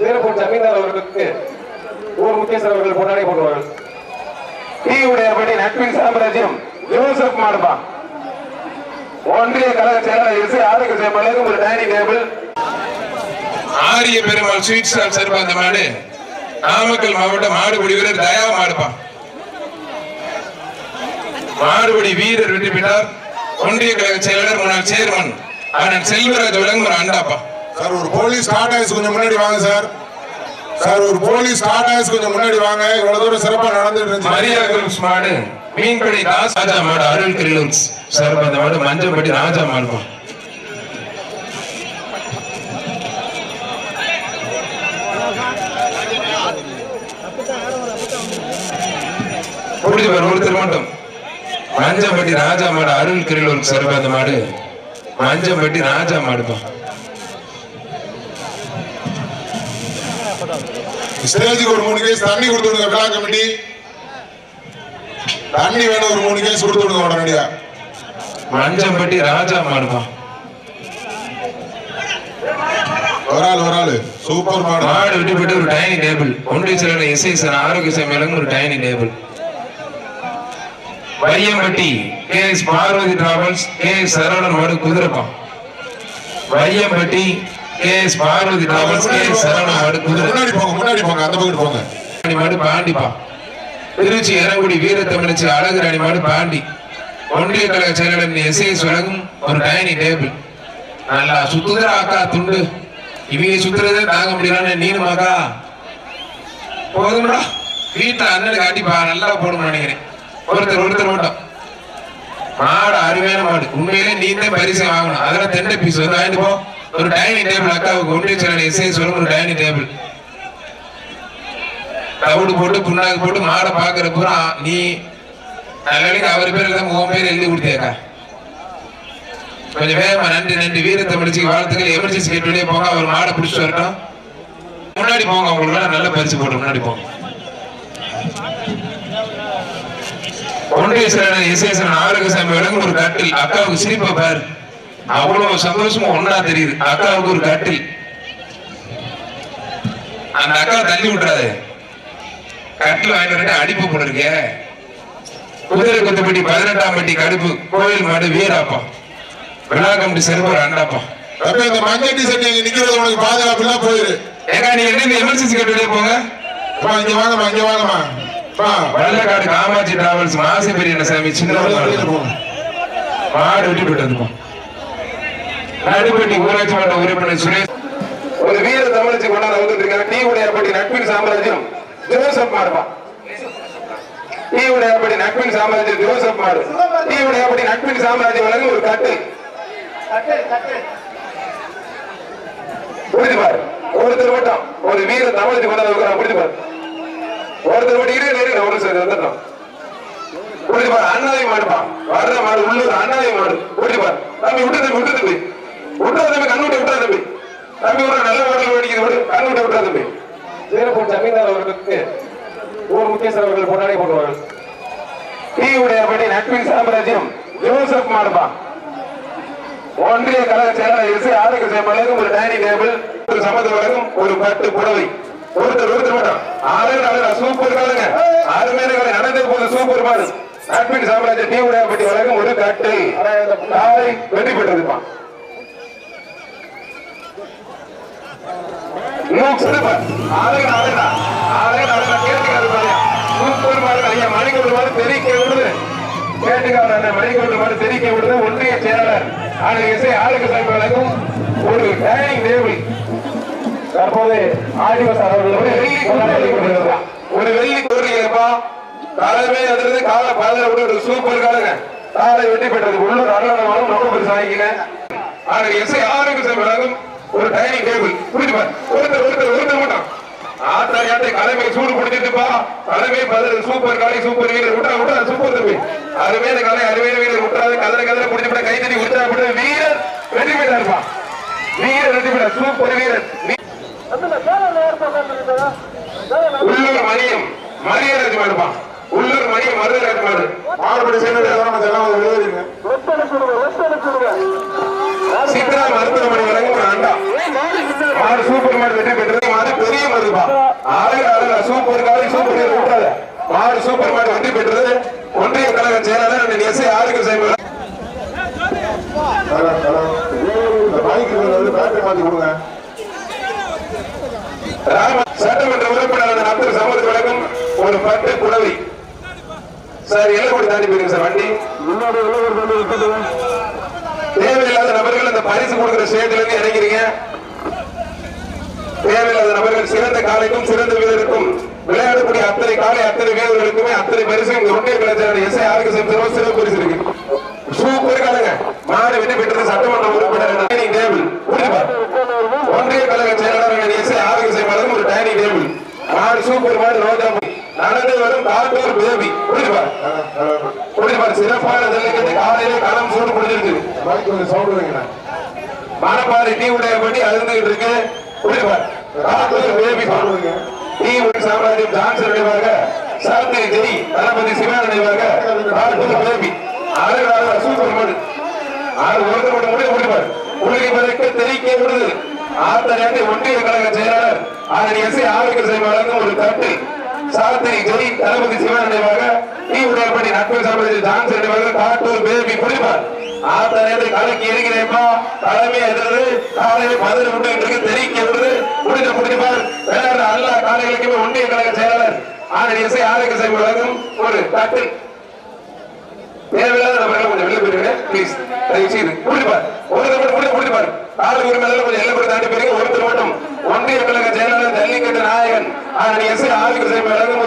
வீரப்பூர் ஜமீன்தார் அவர்களுக்கு ஊர் முக்கியஸ்தர் அவர்கள் கொண்டாடி போடுவார்கள். டி உடையபடி நட்பின் சாம்ராஜ்யம் ஜோசப் மாடுபா. ஒன்றிய கழக செயலாளர் இசை ஆரோக்கிய செயல்பாளர் ஒரு டைனிங் டேபிள். ஆரிய பெருமாள் ஸ்வீட் ஸ்டால் சார்பா அந்த மாடு நாமக்கல் மாவட்டம் மாடுபிடி வீரர் தயா மாடுபா. மாடுபிடி வீரர் வெற்றி பெற்றார். ஒன்றிய கழக செயலாளர் முன்னாள் சேர்மன் அண்ணன் செல்வராஜ் விளங்குமர் அண்டாப்பா. சார் ஒரு போலீஸ் ஸ்டார்ட் ஆயிடுச்சு கொஞ்சம் முன்னாடி வாங்க சார். சார் ஒரு போலீஸ் ஸ்டார்ட் ஆயிடுச்சு கொஞ்சம் முன்னாடி வாங்க. இவ்வளவு தூரம் சிறப்பா நடந்துட்டு இருந்துச்சு. மரியா குரூப்ஸ் மாடு மீன்பிடி தாஸ் ராஜா மாடு அருள் கிரிலூன்ஸ் சார் அந்த மாடு மஞ்சப்பட்டி ராஜா மாடு புரிஞ்சு பாரு ஒருத்தர் மட்டும் மஞ்சப்பட்டி ராஜா மாடு அருள் கிரிலூர் சார் அந்த மாடு மஞ்சப்பட்டி ராஜா மாடுப்பா ஸ்டேஜுக்கு ஒரு மூணு கேஸ் தண்ணி கொடுத்து விடுங்க விழா கமிட்டி. தண்ணி வேணும் ஒரு மூணு கேஸ் கொடுத்து விடுங்க உடனடியா. மஞ்சப்பட்டி ராஜா மாடுப்பா ஒரு ஆள் ஒரு ஆள். சூப்பர் மாடு. மாடு விட்டுப்பட்டு ஒரு டைனிங் டேபிள். ஒன்றிய செயலர் எஸ்ஐ சார் ஆரோக்கிய சமையலுங்க ஒரு dining table. Vaiyampatti K S Parvathi travels K S Saravanan மாடு குதிரைப்பா. Vaiyampatti K S Parvathi travels K S Saravanan மாடு முன்னாடி போங்க முன்னாடி போங்க அந்த பக்கத்து போங்க. ராணி மாடு பாண்டிப்பா. திருச்சி எரங்குடி வீரத்தமிழச்சி அழகு ராணி மாடு பாண்டி. ஒன்றிய கழக செயலாளர் எஸ்ஐஎஸ் வழங்கும் ஒரு டைனிங் டேபிள். நல்லா சுத்துதா அக்கா துண்டு. இவங்க சுத்துறதே தாங்க முடியலன்னு நீனுமாக்கா போதும்டா. வீட்டுல அண்ணனுக்கு அடிப்பா நல்லா போடணும்னு நினைக்கிறேன். ஒருத்தர் ஒருத்தர் மட்டும். மாடு அருமையான மாடு. உண்மையிலே நீ தான் பரிசு வாங்கணும். அதெல்லாம் தெண்டை பீஸ் வந்து வாங்கிட்டு போ. ஒரு டைனிங் டேபிள் அக்காவுக்கு ஒன்றிய சேனல் இசை சொல்லும் ஒரு டைனிங் டேபிள் தவிடு போட்டு புண்ணாக்கு போட்டு மாடை பாக்குற பூரா நீ நல்ல அவர் பேர் எழுதாம உன் பேர் எழுதி கொடுத்தியாக்கா கொஞ்சம் வேகமா நன்றி நன்றி. வீரத்தை படிச்சு வாழ்த்துக்கள். எமர்ஜென்சி கேட்டு வெளியே போங்க அவர் மாடை பிடிச்சிட்டு வரட்டும். முன்னாடி போங்க உங்களுக்கு நல்ல பரிசு போட்டு முன்னாடி போங்க. ஒன்றிய செயலாளர் ஆரோக்கிய சாமி வழங்கும் ஒரு கட்டில். அக்காவுக்கு சிரிப்பா பாரு. அவ்வளவு சந்தோஷமா ஒன்னா தெரியுது. அக்காவுக்கு ஒரு கட்டில். அந்த அக்காவை தள்ளி விட்டுறாது. கட்டில் வாங்கிட்டு அடிப்பு போல இருக்கே குதிரை குத்துப்பட்டி பதினெட்டாம் பட்டி கடுப்பு. கோயில் மாடு வீராப்பா. விழா கமிட்டி செருப்பர் அண்டாப்பா அப்ப இந்த மஞ்சள் டிசைன் நிக்கிறது உனக்கு பாதுகாப்பு இல்ல போயிரு. ஏக்கா நீங்க என்ன எமர்ஜென்சி கட்டு வெளியே போங்க? இங்க வாங்கம்மா இங்க வாங்கம்மா. வள்ளக்காடு காமாட்சி டிராவல்ஸ் மாசி பெரிய சாமி சின்ன மாடு விட்டு விட்டதுப்பா நடுப்பட்டி ஊராட்சி மன்ற உறுப்பினர் சுரேஷ். ஒரு வீர தமிழச்சி கொண்டாட வந்துட்டு இருக்காங்க டீ உடையபடி நட்பின் சாம்ராஜ்யம். ஜோசப் மாடுபா டீ உடையார்பட்டி நட்பின் சாம்ராஜ்யம் ஜோசப் மாடு டீ உடையார்பட்டி நட்பின் சாம்ராஜ்யம் வழங்கும் ஒரு கட்டு. புரிஞ்சு பாரு. ஒருத்தர் மட்டும் ஒரு வீர தமிழச்சி கொண்டாட வைக்கிறான் புரிஞ்சு பாரு. ஒருத்தர் மட்டும் இரு இரு ஒரு சார் வந்துட்டோம் புரிஞ்சு பாரு. அண்ணாவை மாடுப்பா. வர்ற மாடு உள்ளூர் அண்ணாவை மாடு. புரிஞ்சு பாரு. தம்பி விட்டு தம்பி விட்டு தம்பி விட்டுறா தம்பி கண்ணு விட்டு விட்டுறா தம்பி. தம்பி ஒரு நல்ல மாடல் வேடிக்கை விடு கண்ணு விட்டு விட்டுறா தம்பி. வீரப்பூர் ஜமீன்தார் அவர்களுக்கு ஊர் முக்கியஸ்தர் அவர்கள் கொண்டாடி போடுவார்கள். டீ உடையபடி நட்பின் சாம்ராஜ்யம் ஜோசப் மாடுப்பா ஒன்றிய கழக செயலாளர் இசை ஆரோக்கிய சேமலுக்கும் ஒரு டைனிங் டேபிள் ஒரு சமத்து வழங்கும் ஒரு பட்டு புடவை. ஒருத்தர் ஒருத்தர் மட்டும். ஆறு நாலு சூப்பர் காலுங்க. அருமையான காலை நடந்தே போது சூப்பர் மாடு நட்பின் சாம்ராஜ்ய டீ உடையபட்டி வழங்கும் ஒரு கட்டு காலை வெற்றி பெற்றதுப்பா. இன்னும் சிறப்பா ஆளே நாளேடா ஆளே நாளேடா கேட்டுக்காரு பாருங்க சூப்பர் மாடு ஐயா மணிக்கு மணிக்கூர் மாடு தெரிக்க விடுது கேட்டுக்காரு அண்ணன் மணிக்கூர் மாடு தெரிக்க விடுது ஒன்றிய செயலாளர் ஆளு இசை ஆளுக்கு சாமி வழங்கும் ஒரு டைனிங் டேபிள் தற்போது ஆதிவாசி அவர்கள் ஒரு வெள்ளி கொண்டாடி கொண்டிருக்கிறார். ஒரு வெள்ளி கூறுகிறப்பா காலமே அதிலிருந்து காலை பாதல விட ஒரு சூப்பர் காலங்க காலை வெட்டி பெற்றது உள்ளூர் அருளாளர்களும் ரொம்ப பெருசு வாங்கிக்கல இசை ஆரோக்கிய சாமி ஒரு டைனிங் டேபிள் புரிஞ்சுப்பா ஒருத்தர் ஒருத்தர் ஒருத்தர் மட்டும் ஆத்தாரி ஆட்டை தலைமை சூடு பிடிச்சிட்டுப்பா தலைமை பதில் சூப்பர் காலை சூப்பர் வீரர். விட்டா விட்டா சூப்பர் தம்பி. அருமையான காலை அருமையான வீரர். விட்டுறாது கதற கதற பிடிச்சு கை தண்ணி உற்சாகப்பட்டு வீரர் வெற்றி பெற்றாருப்பா வீரர் வெற்றி பெற்றார் சூப்பர் வீரர். வீ- உள்ளூர் மணியம் மரியராஜ் மாடுப்பா உள்ளூர் மணியம் மருதராஜ் மாடு. மாடுபடி சேர்ந்து எல்லாம் எழுதுறீங்க சித்ரா மருத்துவமனை வழங்கும் ஒரு அண்டா மாடு சூப்பர் மாடு வெற்றி பெற்றது மாடு பெரிய பெற்றதுப்பா அழகு அழகு சூப்பர் காலை சூப்பர் ஹீரோ விட்டாத மாடு சூப்பர் மாடு வெற்றி பெற்றது ஒன்றிய கழக செயலாளர் அண்ணன் எஸ் ஆரோக்கிய சேவை ஹலோ, ஹலோ. இந்த பைக்கு வந்து பேட்டரி மாத்தி கொடுங்க ராம சட்டமன்ற உறுப்பினர் அப்துல் சமூகத்து வழங்கும் ஒரு பட்டு புடவை. சார் எல்லக்கூடி தாண்டி போயிருங்க சார் வண்டி? முன்னாடி தேவையில்லாத நபர்கள் இந்த பரிசு கொடுக்கிற ஸ்டேஜ்ல இருந்து இறங்கிறீங்க தேவையில்லாத நபர்கள் சிறந்த காலைக்கும் சிறந்த வீரருக்கும் விளையாடக்கூடிய அத்தனை காலை அத்தனை வீரர்களுக்குமே அத்தனை பரிசு இந்த ஒன்றிய கலைஞர் எஸ் ஆருக்கு சிறப்பு பரிசு இருக்கு சூப்பர் காலங்க. மாடு வெற்றி பெற்றது சட்டமன்ற உறுப்பினர் டைனிங் டேபிள் புரியுதுப்பா ஒன்றிய கழக செயலாளர் எஸ் ஆருக்கு செய்வதும் ஒரு டைனிங் டேபிள் நாலு சூப்பர் மாடு ரோஜா நடந்து வரும் காட்டூர் பேபி புரியுதுப்பா சிறப்பான ஜல்லிக்கட்டு காலையிலே களம் சூடு முடிஞ்சிருக்கு சவுண்ட் வைங்கண்ணா மணப்பாறை டீ உடைய பண்ணி அழுந்துகிட்டு இருக்கு. புரியுதுப்பா காட்டூர் பேபி பாடுவீங்க டீ உடைய சாம்ராஜ்யம் ஜான்சன் அடைவாங்க. சாத்திரி ஜெய் தளபதி சிவன் அடைவாங்க. காட்டூர் பேபி அழகாக சூப்பர் மாடு ஆறு ஒருத்தர் மட்டும் முடிவு உலகை வரைக்கும் தெரிவிக்க விடுது ஆத்தனையாண்டி ஒன்றிய கழக செயலாளர் ஆரணி எஸ் ஆரோக்கிய சேவை ஒரு தட்டு. சாத்திரி ஜெய் தளபதி சிவன் நினைவாக நீ உடையப்படி நட்பு சாம்ராஜ்யம் ஜான்சன் நினைவாக காட்டூர் பேபி புரிப்பார் ஆத்தனையாண்டி கலக்கி இருக்கிறேப்பா தலைமை எதிர்த்து காலையில மதுரை விட்டு இருக்கு தெரிக்க விடுது முடிஞ்ச முடிப்பார் விளையாடுற எல்லா காலைகளுக்குமே ஒன்றிய கழக செயலாளர் ஆரணி எஸ் ஆரோக்கிய சேவை ஒரு தட்டு. தேவையில்லாத நபர்கள் கொஞ்சம் வெளில போயிருங்க ப்ளீஸ் தயவு செய்து புரிப்பார் ஒருத்தர் மட்டும் புரிஞ்சு புரிப்பார் ஆளு மேல கொஞ்சம் எல்லை கூட தாண்டி போயிருங்க ஒருத்தர் மட்டும் ஒன்றிய கழக செயலாளர் ஜல்லிக்கட்டு நாயகன் அதன் எஸ் சேவை வழங்கும்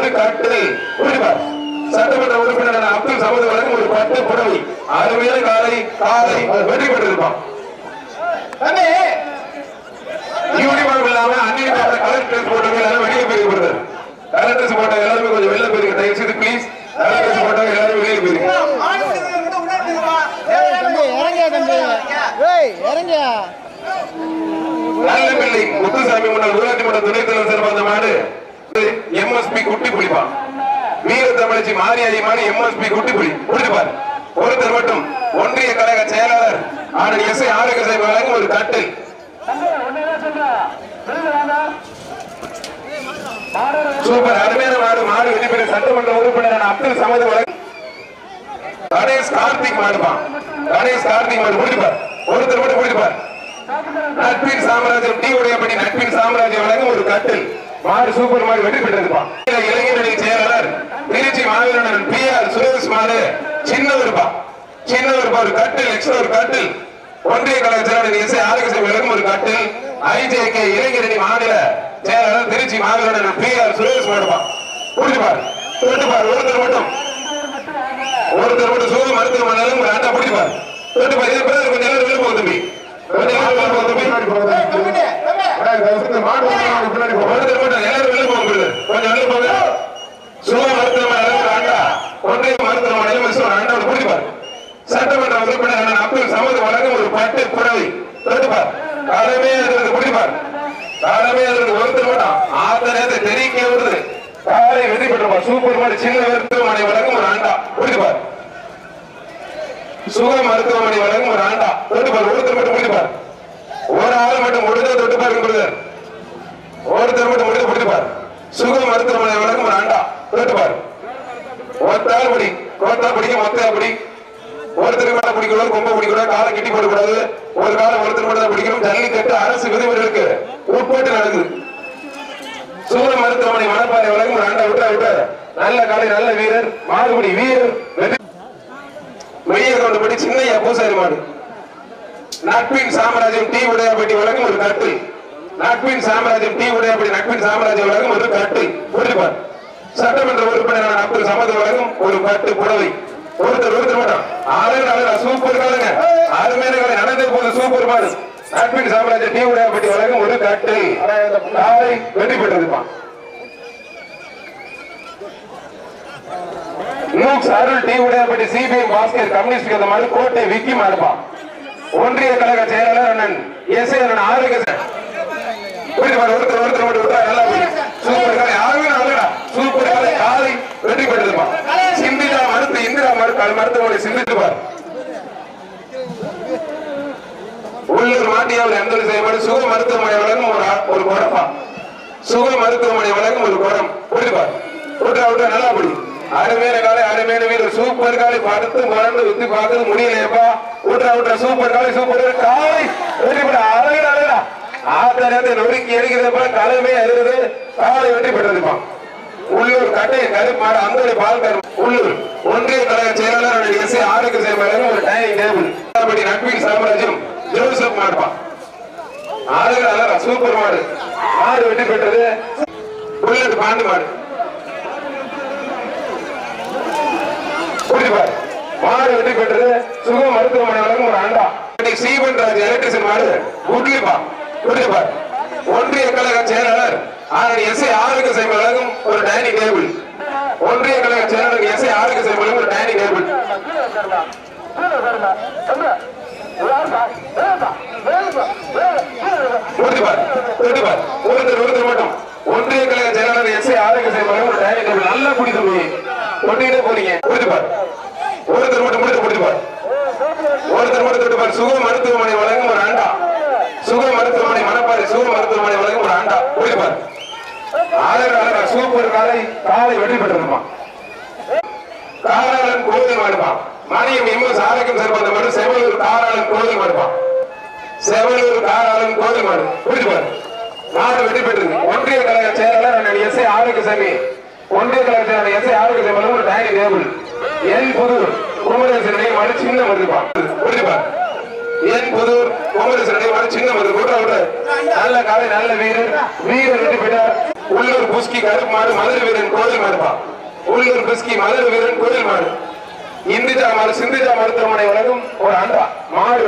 சட்டமன்ற உறுப்பினர் அப்துல் சமது வழங்கும் ஒரு பட்டு புடவை அருமையான காலை காலை வெற்றி பெற்றிருப்பான் யூனிஃபார்ம் இல்லாம அன்யூனிஃபார்ம் கலர் ட்ரெஸ் போட்டவங்க எல்லாரும் வெளியே போயிருக்கிறது கலர் ட்ரெஸ் போட்டவங்க எல்லாருமே கொஞ்சம் வெளில போயிருங்க தயவு செய்து ப்ளீஸ் கலர் ட்ரெஸ் போட்டவங்க எல்லாரும் வெளியே போயிருங்க தம்பி இறங்கியா தம்பி ஏய் இறங்கியா நல்ல பிள்ளை முத்துசாமி முன்னாள் ஊராட்சி மன்ற துணைத் தலைவர் சார்பாக அந்த மாடு. எம்எஸ்பி குட்டி புலிப்பான் வீர தமிழச்சி மாரியாதி மாடு எம்எஸ்பி குட்டி புலி. புடிப்பார் ஒருத்தர் மட்டும் ஒன்றிய கழக செயலாளர் ஆனந்த் எஸ் ஆரோக்கிய சேவை வழங்கும் ஒரு தட்டு சூப்பர். அருமையான மாடு. மாடு வெளிப்பட சட்டமன்ற உறுப்பினர் அப்துல் சமது வழங்கும் கணேஷ் கார்த்திக் மாடுப்பான் கணேஷ் கார்த்திக் மாடு. முடிப்பார் ஒருத்தர் மட்டும் பிடிப்பார் நட்பின் சாம்ராஜ்யம் டீ உடையபடி நட்பின் சாம்ராஜ்யம் வழங்கும் ஒரு கட்டில். மாறு சூப்பர் மாறு வெற்றி பெற்றிருப்பான். இளைஞரணி செயலாளர் திருச்சி மாவீரன் பி ஆர் சுரேஷ் மாடு சின்னவருப்பா சின்னவருப்பா ஒரு கட்டில் எக்ஸ்ட்ரா ஒரு கட்டில். ஒன்றிய கலாச்சாரம் செயலாளர் எஸ் ஆரோக்கிய வழங்கும் ஒரு கட்டில். ஐஜேகே இளைஞரணி மாநில செயலாளர் திருச்சி மாவீரன் பி ஆர் சுரேஷ் மாடுப்பா புரிஞ்சுப்பார் தொட்டுப்பார் ஒருத்தர் மட்டும். ஒருத்தர் மட்டும் சோக மருத்துவமனையிலும் ஒரு ஆட்டா பிடிப்பார் தொட்டுப்பார் இது பிறகு கொஞ்சம் நேரம் வெளியே தம்பி. கொஞ்சம் நேரம் வெளியே பின்னாடி போகாத. மாடு போகாத. எல்லாரும் brother. கொஞ்சம் ஆண்டா ஒன்றிய மிஸ் ஒரு ஆண்டா பிடிப்பார் சட்டமன்ற உறுப்பினர் அப்துல் சமது வழங்கும் ஒரு பட்டு புடவை. தொட்டுப்பார் காலமே அதற்கு பிடிப்பார் காலமே அதற்கு ஒருத்தர் மட்டும் ஆத்த நேரத்தை தெரிவிக்க விடுது காலை வெற்றி பெற்றிருப்பார் சூப்பர் மாடு சின்ன மருத்துவமனை வழங்கும் ஒரு ஆண்டா. பிடிப்பார் சுக மருத்துவமனை வழங்கும் ஒரு ஆண்டா. தொட்டுப்பார் ஒருத்தர் மட்டும் பிடிப்பார் ஒரு ஆள் மட்டும் முடிஞ்ச தொட்டு பாருங்க பிரதர் ஒருத்தர் மட்டும் முடிஞ்சு பாரு. சுக மருத்துவமனை வழங்கும் ஒரு ஆண்டா. பாரு. ஒத்தால் படி ஒத்தால் பிடிக்க மொத்தா படி ஒருத்தருக்கு மேல பிடிக்கூடாது கொம்ப பிடிக்கூடாது காலை கட்டி போடக்கூடாது. ஒரு காலம் ஒருத்தர் மட்டும் தான் பிடிக்கணும். ஜல்லிக்கட்டு அரசு விதிமுறைகளுக்கு உட்பட்டு நடக்குது. சுக மருத்துவமனை மணப்பாறை வழங்கும் ஒரு ஆண்டா. விட்டா நல்ல காலை நல்ல வீரர். மாறுபடி வீரர். மெய்யை கொண்டு படி சின்னையா பூசாரி மாடு. நட்பின் சாம்ராஜ்யம் டி உடையாபட்டி வழங்கும் ஒரு கட்டு நட்பின் சாம்ராஜ்யம் டி உடையாபட்டி நட்பின் சாம்ராஜ்யம் வழங்கும் ஒரு கட்டு புரிஞ்சுப்பார் சட்டமன்ற உறுப்பினரான அப்துல் சமது வழங்கும் ஒரு கட்டு புடவை. ஒருத்தர் ஒருத்தர் மட்டும். ஆளுங்க அழகா சூப்பர் காலங்க. அருமையான காலை போது சூப்பர் மாடு நட்பின் சாம்ராஜ்யம் டி உடையாபட்டி வழங்கும் ஒரு கட்டு காலை வெற்றி பெற்றிருப்பான் MOOCs Arul T Udayapatti CPI Bhaskar communist அந்த மாதிரி கோட்டை விக்கி மாறுப்பான் ஒன்றிய கழக செயலாளர் அண்ணன் எஸ் அண்ணன் ஆரோக்கிய சார். ஒருத்தர் ஒருத்தர் மட்டும் விட்டா நல்லா புரியும். சூப்பர் காலை யாருமே நல்லடா சூப்பர் காலை காலை வெற்றி பெற்றிருப்பான் சிந்திதா மருத்து இந்திரா மருத்து மருத்துவமனை சிந்தித்து பார். உள்ளூர் மாட்டியாவில் எந்த செய்யப்படும் சுக மருத்துவமனை வழங்கும் ஒரு ஒரு குழப்பம் சுக மருத்துவமனை வழங்கும் ஒரு குடம். விட்டுப்பார் விட்டுறா விட்டா நல்லா படி அருமையான காலை அருமையான வீரர். சூப்பர் காலை படுத்து மறந்து வித்து பார்த்து முடியலையப்பா. விட்டுறா விட்ற சூப்பர் காலை சூப்பர் காலை. வெற்றி பெற. அழகு அழகா ஆத்த நேரத்தை நொறுக்கி எடுக்கிறப்ப தலைமை எழுது காலை வெற்றி பெற்றதுப்பா. உள்ளூர் கட்டை கருப்பாடு பால் பால்கர் உள்ளூர். ஒன்றிய கழக செயலாளர் எஸ் ஏ ஆரோக்கிய செயல்பாளர் ஒரு டைனிங் டேபிள். படி நட்பின் சாம்ராஜ்யம் ஜோசப் மாடுப்பா. அழகு அழகா சூப்பர் மாடு. மாடு வெற்றி பெற்றது. புல்லட் பாண்டு மாடு புரிஞ்சுப்பார் மாடு வெற்றி பெற்றது சுக மருத்துவமனை வழங்கும் ஒரு ஆண்டா. இன்னைக்கு சீவன் ராஜ் எலக்ட்ரிஷியன் மாடு உட்லிப்பா உட்லிப்பா ஒன்றிய கழக செயலாளர் ஆரணி எஸ் ஏ ஆரோக்கிய சேவை வழங்கும் ஒரு டைனிங் டேபிள். ஒன்றிய கழக செயலாளர் எஸ் ஏ ஆரோக்கிய சேவை வழங்கும் ஒரு டைனிங் டேபிள். ஒருத்தர் ஒருத்தர் மட்டும். ஒன்றிய கழக செயலாளர் எஸ் ஏ ஆரோக்கிய சேவை வழங்கும் ஒரு டைனிங் டேபிள். நல்லா குடி தம்பி. கொண்டுகிட்டே போறீங்க புரிஞ்சுப்பார் ஒருத்தர் மட்டும் முடித்து புரிஞ்சுப்பார் ஒருத்தர் மட்டும் தொட்டுப்பார் சுக மருத்துவமனை வழங்கும் ஒரு ஆண்டா. சுக மருத்துவமனை மணப்பாறை சுக மருத்துவமனை வழங்கும் ஒரு ஆண்டா. புரிஞ்சுப்பார் அழகு சூப்பர் காலை காலை வெற்றி பெற்றிருப்பான் காராளன் கோதல் மாடுப்பான் மணியம் எம்எஸ் ஆரோக்கியம் சார்பாக மட்டும் செவலூர் காராளன் கோதல் மாடுப்பான் செவலூர் காராளன் கோதல் மாடு. புரிஞ்சுப்பார் நாடு வெற்றி பெற்றது. ஒன்றிய கழக செயலாளர் எஸ் ஏ ஆரோக்கியசாமி. ஒன்றிய கழக செயலாளர் எஸ் ஏ ஆரோக்கியசாமி ஒரு டைனிங் டேபிள். என் புதூர் குமரேசனுடைய மறு சின்ன மருதுப்பான் புரிஞ்சுப்பார் என் புதூர் குமரேசனுடைய மறு சின்ன மருது கூட்ட விட நல்ல காலை நல்ல வீரர். வீரர் விட்டு பெற்றார். உள்ளூர் புஸ்கி கருப்பு மாடு மதுரை வீரன் கோவில் மாடுப்பா உள்ளூர் புஸ்கி மதுரை வீரன் கோவில் மாடு. இந்துஜா மாடு சிந்துஜா மருத்துவமனை வழங்கும் ஒரு அண்டா. மாடு